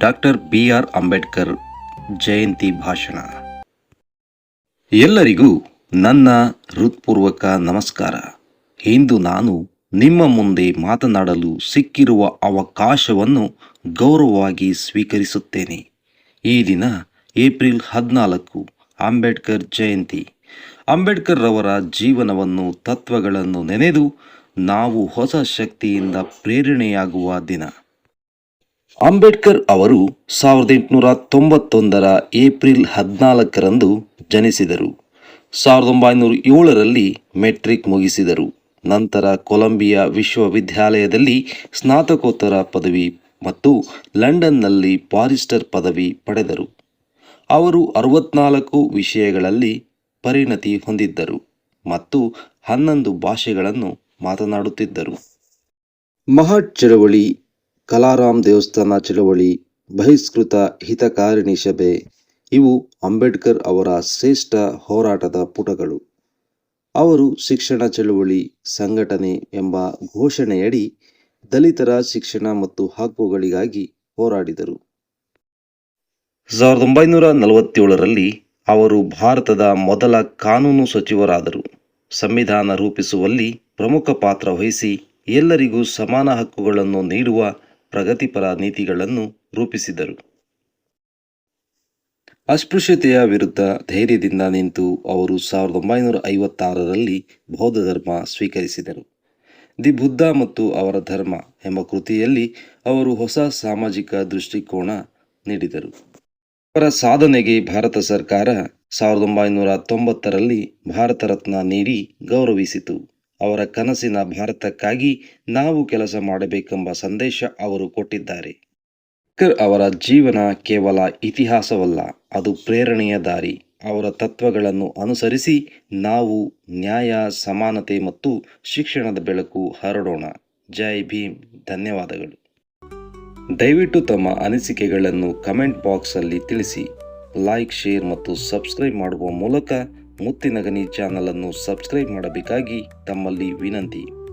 Doctor B R Ambedkar Jayanti ಭಾಷಣ. ಎಲ್ಲರಿಗೂ ನನ್ನ ಹೃತ್ಪೂರ್ವಕ ನಮಸ್ಕಾರ. ಇಂದು ನಾನು ನಿಮ್ಮ ಮುಂದೆ ಮಾತನಾಡಲು ಸಿಕ್ಕಿರುವ ಅವಕಾಶವನ್ನು ಗೌರವವಾಗಿ ಸ್ವೀಕರಿಸುತ್ತೇನೆ. ಈ ದಿನ ಏಪ್ರಿಲ್ ಹದಿನಾಲ್ಕು, ಅಂಬೇಡ್ಕರ್ ಜಯಂತಿ. ಅಂಬೇಡ್ಕರ್ ರವರ ಜೀವನವನ್ನು, ತತ್ವಗಳನ್ನು ನೆನೆದು ನಾವು ಹೊಸ ಶಕ್ತಿಯಿಂದ ಪ್ರೇರಣೆಯಾಗುವ ದಿನ. ಅಂಬೇಡ್ಕರ್ ಅವರು ಸಾವಿರದ ಎಂಟುನೂರ ತೊಂಬತ್ತೊಂದರ ಏಪ್ರಿಲ್ ಹದಿನಾಲ್ಕರಂದು ಜನಿಸಿದರು. ಸಾವಿರದ ಒಂಬೈನೂರ ಏಳರಲ್ಲಿ ಮೆಟ್ರಿಕ್ ಮುಗಿಸಿದರು. ನಂತರ ಕೊಲಂಬಿಯಾ ವಿಶ್ವವಿದ್ಯಾಲಯದಲ್ಲಿ ಸ್ನಾತಕೋತ್ತರ ಪದವಿ ಮತ್ತು ಲಂಡನ್ನಲ್ಲಿ ಪಾರಿಸ್ಟರ್ ಪದವಿ ಪಡೆದರು. ಅವರು ಅರವತ್ನಾಲ್ಕು ವಿಷಯಗಳಲ್ಲಿ ಪರಿಣತಿ ಹೊಂದಿದ್ದರು ಮತ್ತು ಹನ್ನೊಂದು ಭಾಷೆಗಳನ್ನು ಮಾತನಾಡುತ್ತಿದ್ದರು. ಮಹಾ ಚಳವಳಿ ಕಲಾರಾಮ್ ದೇವಸ್ಥಾನ ಚಳವಳಿ, ಬಹಿಷ್ಕೃತ ಹಿತಕಾರಿಣಿ ಸಭೆ ಇವು ಅಂಬೇಡ್ಕರ್ ಅವರ ಶ್ರೇಷ್ಠ ಹೋರಾಟದ ಪುಟಗಳು. ಅವರು ಶಿಕ್ಷಣ ಚಳುವಳಿ, ಸಂಘಟನೆ ಎಂಬ ಘೋಷಣೆಯಡಿ ದಲಿತರ ಶಿಕ್ಷಣ ಮತ್ತು ಹಕ್ಕುಗಳಿಗಾಗಿ ಹೋರಾಡಿದರು. ಸಾವಿರದ ಒಂಬೈನೂರ ನಲವತ್ತೇಳರಲ್ಲಿ ಅವರು ಭಾರತದ ಮೊದಲ ಕಾನೂನು ಸಚಿವರಾದರು. ಸಂವಿಧಾನ ರೂಪಿಸುವಲ್ಲಿ ಪ್ರಮುಖ ಪಾತ್ರ ವಹಿಸಿ ಎಲ್ಲರಿಗೂ ಸಮಾನ ಹಕ್ಕುಗಳನ್ನು ನೀಡುವ ಪ್ರಗತಿಪರ ನೀತಿಗಳನ್ನು ರೂಪಿಸಿದರು. ಅಸ್ಪೃಶ್ಯತೆಯ ವಿರುದ್ಧ ಧೈರ್ಯದಿಂದ ನಿಂತು ಅವರು ಸಾವಿರದ ಒಂಬೈನೂರ ಐವತ್ತಾರರಲ್ಲಿ ಬೌದ್ಧ ಧರ್ಮ ಸ್ವೀಕರಿಸಿದರು. ದಿ ಬುದ್ಧ ಮತ್ತು ಅವರ ಧರ್ಮ ಎಂಬ ಕೃತಿಯಲ್ಲಿ ಅವರು ಹೊಸ ಸಾಮಾಜಿಕ ದೃಷ್ಟಿಕೋನ ನೀಡಿದರು. ಅವರ ಸಾಧನೆಗೆ ಭಾರತ ಸರ್ಕಾರ ಸಾವಿರದ ಒಂಬೈನೂರ ತೊಂಬತ್ತರಲ್ಲಿ ಭಾರತ ರತ್ನ ನೀಡಿ ಗೌರವಿಸಿತು. ಅವರ ಕನಸಿನ ಭಾರತಕ್ಕಾಗಿ ನಾವು ಕೆಲಸ ಮಾಡಬೇಕೆಂಬ ಸಂದೇಶ ಅವರು ಕೊಟ್ಟಿದ್ದಾರೆ. ಕರ್ ಅವರ ಜೀವನ ಕೇವಲ ಇತಿಹಾಸವಲ್ಲ, ಅದು ಪ್ರೇರಣೆಯ ದಾರಿ. ಅವರ ತತ್ವಗಳನ್ನು ಅನುಸರಿಸಿ ನಾವು ನ್ಯಾಯ, ಸಮಾನತೆ ಮತ್ತು ಶಿಕ್ಷಣದ ಬೆಳಕು ಹರಡೋಣ. ಜೈ ಭೀಮ್. ಧನ್ಯವಾದಗಳು. ದಯವಿಟ್ಟು ತಮ್ಮ ಅನಿಸಿಕೆಗಳನ್ನು ಕಮೆಂಟ್ ಬಾಕ್ಸಲ್ಲಿ ತಿಳಿಸಿ. ಲೈಕ್, ಶೇರ್ ಮತ್ತು ಸಬ್ಸ್ಕ್ರೈಬ್ ಮಾಡುವ ಮೂಲಕ ಮುತ್ತಿನಗನಿ ಚಾನಲನ್ನು ಸಬ್ಸ್ಕ್ರೈಬ್ ಮಾಡಬೇಕಾಗಿ ತಮ್ಮಲ್ಲಿ ವಿನಂತಿ.